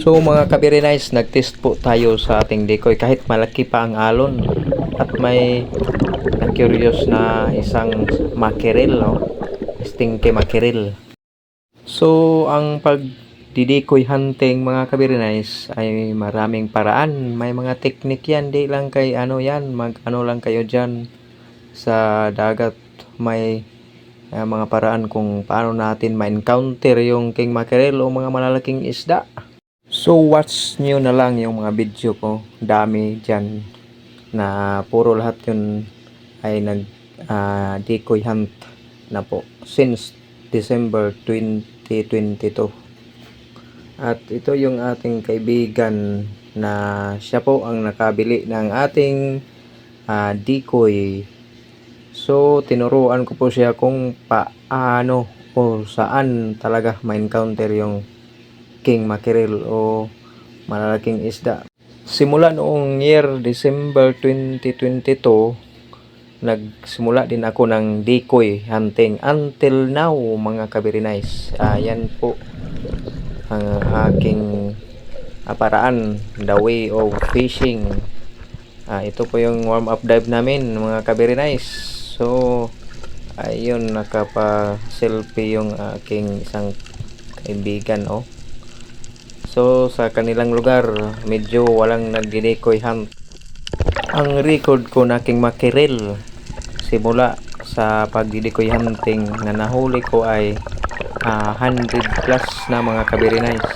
So mga kabirinize, nag-test po tayo sa ating decoy kahit malaki pa ang alon at may na-curious na isang mackerel, no? Stinky mackerel. So ang pag decoy hunting mga kabirinize ay maraming paraan. May mga teknik yan, di lang kay ano yan, mag ano lang kayo dyan sa dagat. May ah, mga paraan kung paano natin ma-encounter yung king mackerel o mga malalaking isda. So watch nyo na lang yung mga video ko. Dami dyan na puro lahat yun ay nag ah, decoy hunt na po since December 2022. At ito yung ating kaibigan na siya po ang nakabili ng ating ah, decoy. So tinuruan ko po siya kung paano o saan talaga ma-encounter yung king mackerel o malalaking isda. Simula noong year December 2022, nagsimula din ako ng decoy hunting until now mga kabirinize. Ayan po ang aking paraan, the way of fishing. Ah, ito po yung warm up dive namin mga kabirinize. So, ayun nakapa-selfie yung aking isang kaibigan oh. So sa kanilang lugar, medyo walang nagdidecoy hunt. Ang record ko na king mackerel simula sa pagdidecoy hunting na nahuli ko ay ah, 100 plus na mga kabirinize.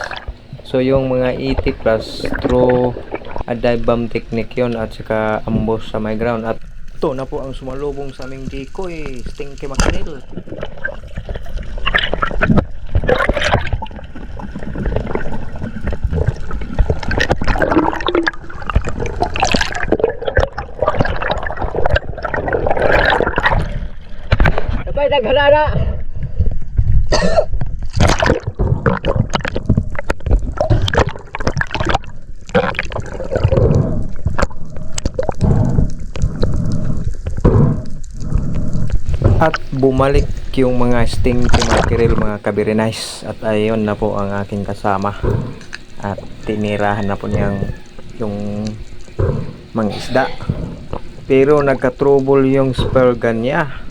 So yung mga 80 plus through a dive bomb technique yon at saka ambush sa my ground at ito na po ang sumalubong sa aming decoy stinky mackerel Kapay naghanana. At bumalik yung mga stinky mackerel mga kabirinize at ayun na po ang aking kasama. At tinirahan na po niyang yung mga isda. Pero nagka-trouble yung gun niya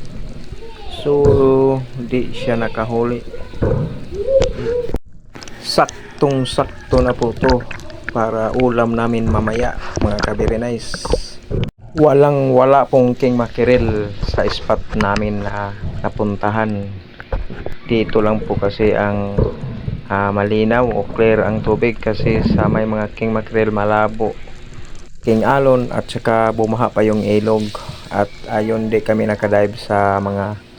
So, di siya nakahuli. Saktong sakto na po to para ulam namin mamaya mga kabirinize. Walang wala pong king mackerel sa spot namin na napuntahan. Dito lang po kasi ang ah, malinaw o clear ang tubig kasi sa may mga king mackerel malabo. King alon at saka bumaha pa yung ilog at ayon di kami nakadive sa mga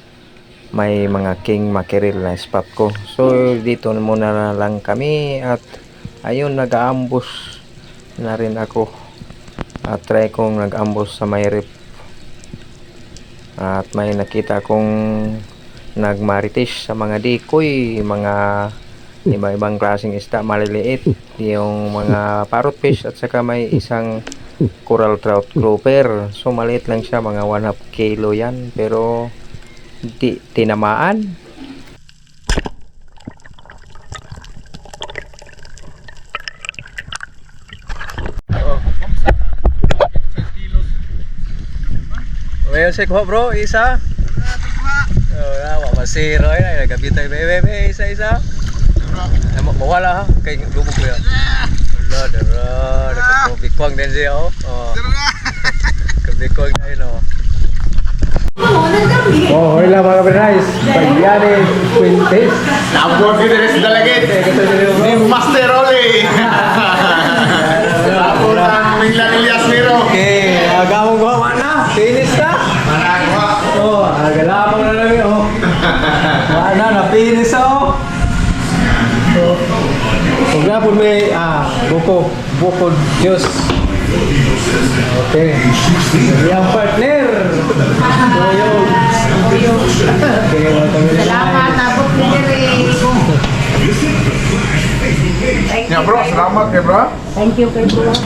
may mga king mackerel na spot ko. So dito muna na lang kami at ayun nag-ambush na rin ako. At try kong nag-ambush sa may rip. At may nakita kong nagmarites sa mga decoy, mga iba-ibang klaseng isda, maliliit. Yung mga parrot fish at saka may isang coral trout grouper. So maliit lang siya, mga 1 half kilo yan. Pero di tinamaan. Well, si ko bro, isa. Oh, ya, wa masiro ay nagabitay bebe bebe isa isa. Ay, ma- mawala ha kay lubog ko yan. Wala dara, nagkabikwang din siya oh. Oh. Kabikwang na yun oh. Oh, hoy lang mga Bernais. Pagyari, Quintes. Napor si Teres Dalagit. Ni Master Oli. Napor ang Minglan Elias Miro. Okay, agamong ko mana. Finish na. Managwa. Oh, agalamang na lang oh. Mana na finish na oh. Huwag na po may ah, buko, buko juice. Okay. Yung partner. Tuyog. Okay, mga kamila. Salamat, abot ni Dere. Ya bro, selamat ya bro. Thank you bro.